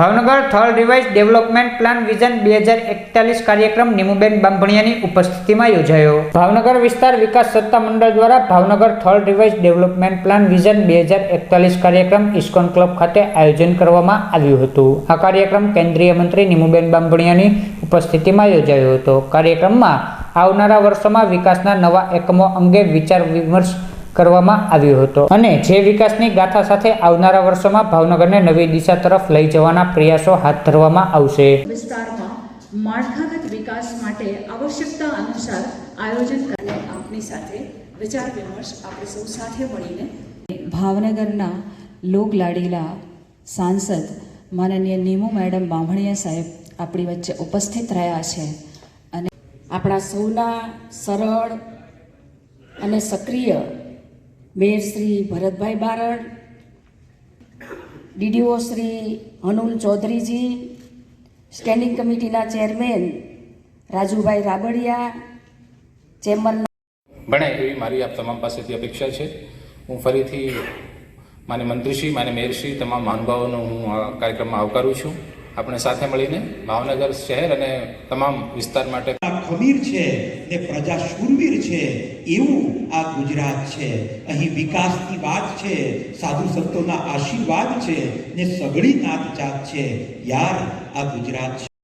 Bhavnagar third revise development plan vision બે હજાર એકતાલીસ કાર્યક્રમ નિમુબેન બાંભણિયાની ઉપસ્થિતિમાં યોજાયો. ભાવનગર વિસ્તાર વિકાસ સત્તા મંડળ દ્વારા Bhavnagar third revise development plan vision બે હજાર એકતાલીસ કાર્યક્રમ ઇસ્કોન ક્લબ ખાતે આયોજન કરવામાં આવ્યું હતું. આ કાર્યક્રમ કેન્દ્રીય મંત્રી નિમુબેન બાંભણિયાની ઉપસ્થિતિમાં યોજાયો હતો. કાર્યક્રમમાં આવનારા વર્ષોમાં વિકાસના નવા એકમો અંગે વિચાર વિમર્શ કરવામાં આવ્યો હતો. અને જે વિકાસની ગાથા સાથે આવનારા વર્ષોમાં ભાવનગરને નવી દિશા તરફ લઈ જવાના પ્રયાસો હાથ ધરવામાં આવશે. વિસ્તારમાં માળખાગત વિકાસ માટે આવશ્યકતા અનુસાર આયોજન કરીને આપની સાથે વિચાર વિમર્શ આપણે સૌ સાથે મળીને ભાવનગરના લોકલાડીલા સાંસદ માનનીય નીમુ મેડમ બાંભણિયા સાહેબ આપણી વચ્ચે ઉપસ્થિત રહ્યા છે. અને આપણા સૌના સરળ અને સક્રિય mayor Shri Bharatbhai Barad, DDO Shri Hanul Chaudhariji, standing કમિટીના ચેરમેન રાજુભાઈ રાબડિયા ચેમ્બરના ભણે એવી મારી આપ તમામ પાસેથી અપેક્ષા છે. હું ફરીથી માને મંત્રીશ્રી માને મેયરશ્રી, તમામ મહાનુભાવોનો હું આ કાર્યક્રમમાં આવકારું છું. આપણે સાથે મળીને ભાવનગર શહેર અને તમામ વિસ્તાર માટે ખમીર છે ને પ્રજા શૂરવીર છે, એવું આ ગુજરાત છે. અહીં વિકાસની વાત છે, સાધુ સંતોના આશીર્વાદ છે ને સગળી નાત જાત છે. યાર, આ ગુજરાત છે.